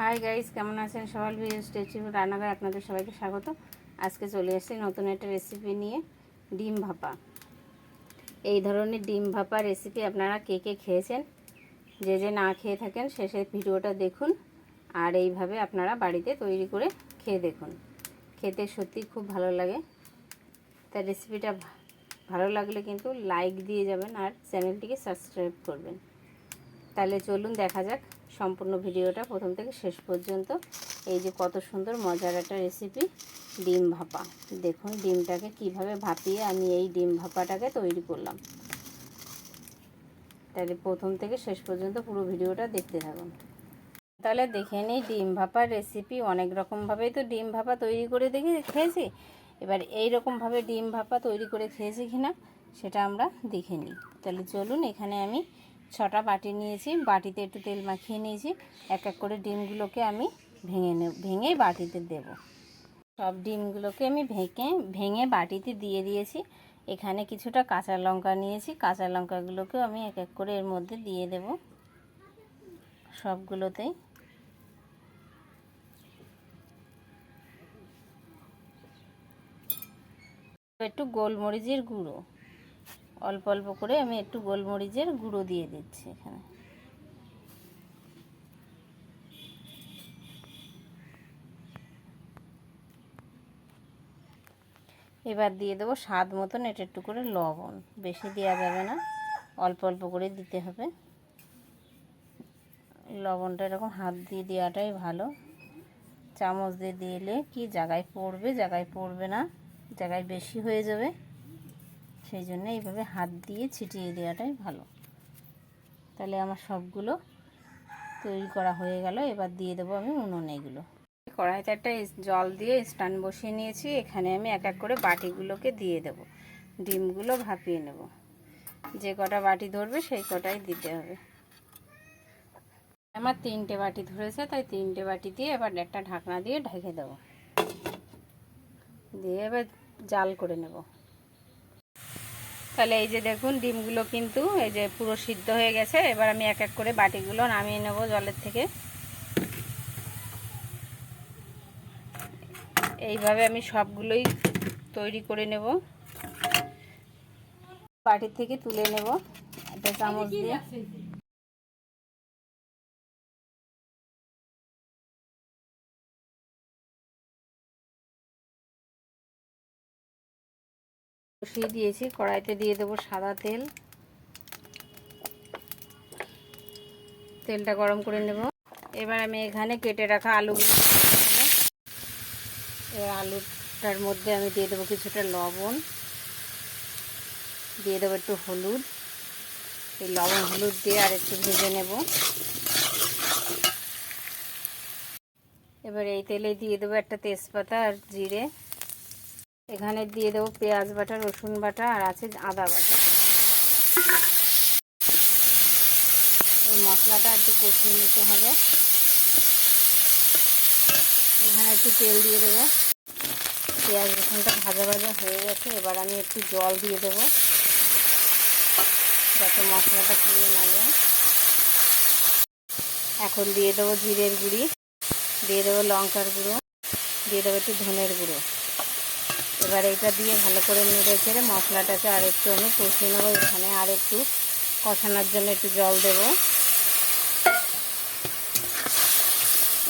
Hi guys কেমন আছেন সবাই? ভিডিও স্টেচি রান্নাঘরে আপনাদের সবাইকে স্বাগত। আজকে চলে এসেছি নতুন একটা রেসিপি নিয়ে, ডিম ভাপা। এই ধরনের ডিম ভাপা রেসিপি আপনারা কে কে খেয়েছেন, যে যে না খেয়ে থাকেন শেষে ভিডিওটা দেখুন আর এইভাবে আপনারা বাড়িতে তৈরি করে খেয়ে দেখুন। খেতে সত্যি খুব ভালো লাগে। তার রেসিপিটা ভালো লাগলে কিন্তু লাইক দিয়ে যাবেন আর চ্যানেলটিকে সাবস্ক্রাইব করবেন। তাহলে চলুন দেখা যাক সম্পূর্ণ ভিডিওটা প্রথম থেকে শেষ পর্যন্ত। এই যে কত সুন্দর মজার একটা রেসিপি ডিম ভাপা। দেখুন ডিমটাকে কীভাবে ভাপিয়ে আমি এই ডিম ভাপাটাকে তৈরি করলাম। তাহলে প্রথম থেকে শেষ পর্যন্ত পুরো ভিডিওটা দেখতে থাকুন। তাহলে দেখে নিই ডিম ভাপার রেসিপি অনেক রকমভাবেই তো ডিম ভাপা তৈরি করে দেখে খেয়েছি। এবার এই রকমভাবে ডিম ভাপা তৈরি করে খেয়েছি কিনা, সেটা আমরা দেখে নিই। তাহলে চলুন এখানে আমি ছটা বাটি নিয়েছি। বাটিতে একটু তেল মাখিয়ে নিয়েছি। এক এক করে ডিমগুলোকে আমি ভেঙে নেব, ভেঙে বাটিতে দেব। সব ডিমগুলোকে আমি ভেঙে ভেঙে বাটিতে দিয়ে দিয়েছি। এখানে কিছুটা কাঁচা লঙ্কা নিয়েছি। কাঁচা লঙ্কাগুলোকেও আমি এক এক করে এর মধ্যে দিয়ে দেব। সবগুলোতেই একটু গোলমরিচের গুঁড়ো। অল্প অল্প করে আমি একটু গোলমরিচের গুঁড়ো দিয়ে দিচ্ছি এখানে। এবার দিয়ে দেবো স্বাদ মতন এটা একটু করে লবণ। বেশি দেওয়া যাবে না, অল্প অল্প করে দিতে হবে। লবণটা এরকম হাত দিয়ে দেওয়াটাই ভালো। চামচ দিয়ে দিলে কি জায়গায় পড়বে জায়গায় পড়বে না, জায়গায় বেশি হয়ে যাবে। সেই জন্য এইভাবে হাত দিয়ে ছিটিয়ে দেওয়াটাই ভালো। তাহলে আমার সবগুলো তৈরি করা হয়ে গেল। এবার দিয়ে দেবো আমি উনুনে এগুলো। কড়াইতে একটা জল দিয়ে স্ট্যান্ড বসিয়ে নিয়েছি। এখানে আমি এক এক করে বাটিগুলোকে দিয়ে দেব। ডিমগুলো ভাপিয়ে নেব। যে কটা বাটি ধরবে সেই কটাই দিতে হবে। আমার তিনটে বাটি ধরেছে, তাই তিনটে বাটি দিয়ে এবার একটা ঢাকনা দিয়ে ঢেকে দেবো। দিয়ে এবার জাল করে নেব। তাহলে এই যে দেখুন ডিমগুলো কিন্তু এই যে পুরো সিদ্ধ হয়ে গেছে। এবার আমি এক এক করে বাটিগুলো নামিয়ে নেব জলের থেকে। এইভাবে আমি সবগুলোই তৈরি করে নেব। বাটির থেকে তুলে নেব। একটা চামচ দিয়ে। বসিয়ে দিয়েছি। কড়াইতে দিয়ে দেবো সাদা তেল। তেলটা গরম করে নেব। এবার আমি এখানে কেটে রাখা নেব এবার আলুটার মধ্যে আমি দিয়ে দেবো কিছুটা লবণ। দিয়ে দেবো একটু হলুদ। এই লবণ, হলুদ দিয়ে আর একটু ভেজে নেব। এবার এই তেলে দিয়ে দেবো একটা তেজপাতা আর জিরে। এখানে দিয়ে দেবো পেঁয়াজ বাটা, রসুন বাটা, আর আছে আদা বাটা। এই মশলাটা একটু কষিয়ে নিতে হবে। এখানে একটু তেল দিয়ে দেবো। পেঁয়াজ, রসুনটা ভাজা ভাজা হয়ে গেছে, এবার আমি একটু জল দিয়ে দেবো। যাতে মশলাটা পুড়ে না যায়। এখন দিয়ে দেবো জিরের গুঁড়ি, দিয়ে দেবো লঙ্কার গুঁড়ো, দিয়ে দেবো একটু ধনের গুঁড়ো। এবার এটা দিয়ে ভালো করে নেড়ে চেড়ে মশলাটাকে আর একটু আমি কষিয়ে নেব এখানে, আর একটু কষানোর জন্য একটু জল দেব।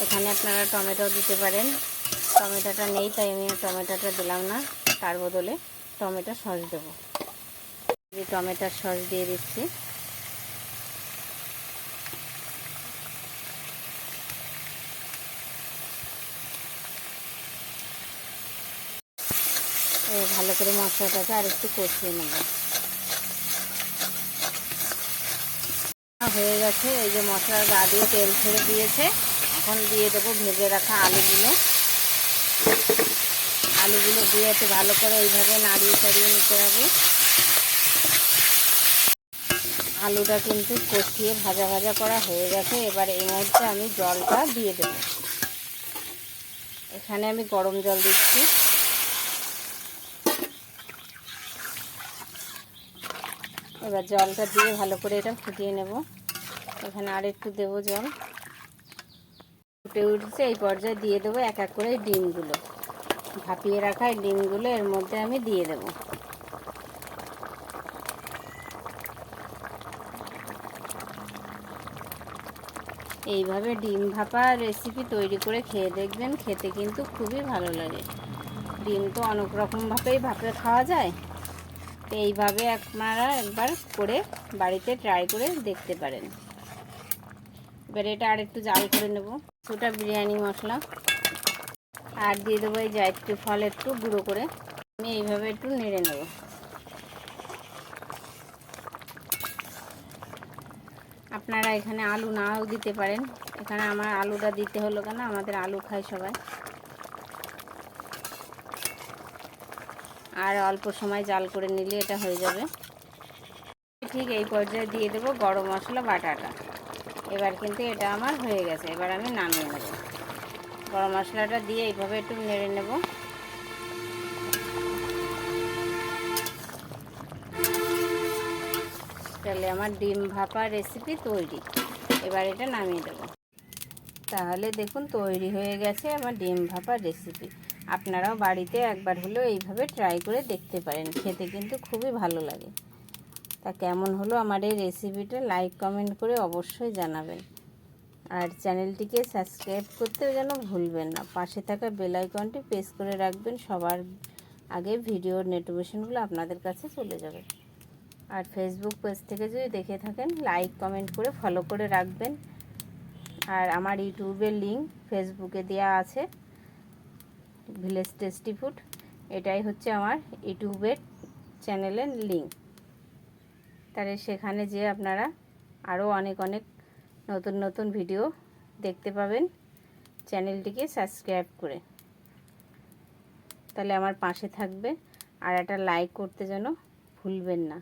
এখানে আপনারা টমেটো দিতে পারেন। টমেটোটা নেই, তাই আমি টমেটোটা দিলাম না। তার বদলে টমেটো সস দেবো। টমেটোর সস দিয়ে দিচ্ছি। ভালো করে মশলাটাকে আর একটু কষিয়ে নেব। হয়ে গেছে, এই যে মশলার গা দিয়ে তেল ছেড়ে দিয়েছে। এখন দিয়ে দেবো ভেজে রাখা আলুগুলো। আলুগুলো দিয়ে একটু ভালো করে এইভাবে নাড়িয়ে চাড়িয়ে নিতে হবে। আলুটা কিন্তু কষিয়ে ভাজা ভাজা করা হয়ে গেছে। এবার এই মুহূর্তে আমি জলটা দিয়ে দেব। এখানে আমি গরম জল দিচ্ছি। এবার জলটা দিয়ে ভালো করে এটা ফুটিয়ে নেব। এখানে আর একটু দেবো জল। ফুটে উঠছে, এই পর্যায়ে দিয়ে দেবো এক এক করে ডিমগুলো। ভাপিয়ে রাখা ডিমগুলো এর মধ্যে আমি দিয়ে দেবো। এইভাবে ডিম ভাপা রেসিপি তৈরি করে খেয়ে দেখবেন, খেতে কিন্তু খুবই ভালো লাগে। ডিম তো অনেক রকমভাবেই ভাপে খাওয়া যায়। তো এইভাবে আপনারা একবার করে বাড়িতে ট্রাই করে দেখতে পারেন। এবার এটা আর একটু জাল করে নেব। কিছুটা বিরিয়ানি মশলা। আর দিয়ে দেবো এই জায়ত্রী ফল একটু গুঁড়ো করে। আমি এইভাবে একটু নেড়ে নেব। আপনারা এখানে আলু নাও দিতে পারেন। এখানে আমার আলুটা দিতে হলো কেন? আমাদের আলু খায় সবাই। আর অল্প সময় জাল করে নিলে এটা হয়ে যাবে। ঠিক এই পর্যায়ে দিয়ে দেবো গরম মশলা, বাটাটা। এবার কিন্তু এটা আমার হয়ে গেছে, এবার আমি নামিয়ে নেব। গরম মশলাটা দিয়ে এইভাবে একটু নেড়ে নেব। তাহলে আমার ডিম ভাপা রেসিপি তৈরি। এবার এটা নামিয়ে দেবো। তাহলে দেখুন তৈরি হয়ে গেছে আমার ডিম ভাপা রেসিপি আপনারাও বাড়িতে একবার হলেও এইভাবে ট্রাই করে দেখতে পারেন। খেতে কিন্তু খুবই ভালো লাগে। তা কেমন হলো আমার এই রেসিপিটা লাইক কমেন্ট করে অবশ্যই জানাবেন। আর চ্যানেলটিকে সাবস্ক্রাইব করতেও যেন ভুলবেন না। পাশে থাকা বেল আইকনটি প্রেস করে রাখবেন। সবার আগে ভিডিওর নোটিফিকেশনগুলো আপনাদের কাছে চলে যাবে। আর ফেসবুক পেজ থেকে যদি দেখে থাকেন লাইক কমেন্ট করে ফলো করে রাখবেন। আর আমার ইউটিউবের লিঙ্ক ফেসবুকে দেওয়া আছে। Village tasty food. এটাই হচ্ছে আমার ইউটিউবের চ্যানেলের লিঙ্ক। তাহলে সেখানে যে আপনারা আরও অনেক অনেক নতুন নতুন ভিডিও দেখতে পাবেন। চ্যানেলটিকে সাবস্ক্রাইব করে। তাহলে আমার পাশে থাকবে আর একটা লাইক করতে যেন ভুলবেন না।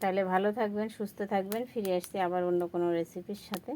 তাহলে ভালো থাকবেন, সুস্থ থাকবেন, ফিরে আসছি আবার অন্য কোনো রেসিপির সাথে।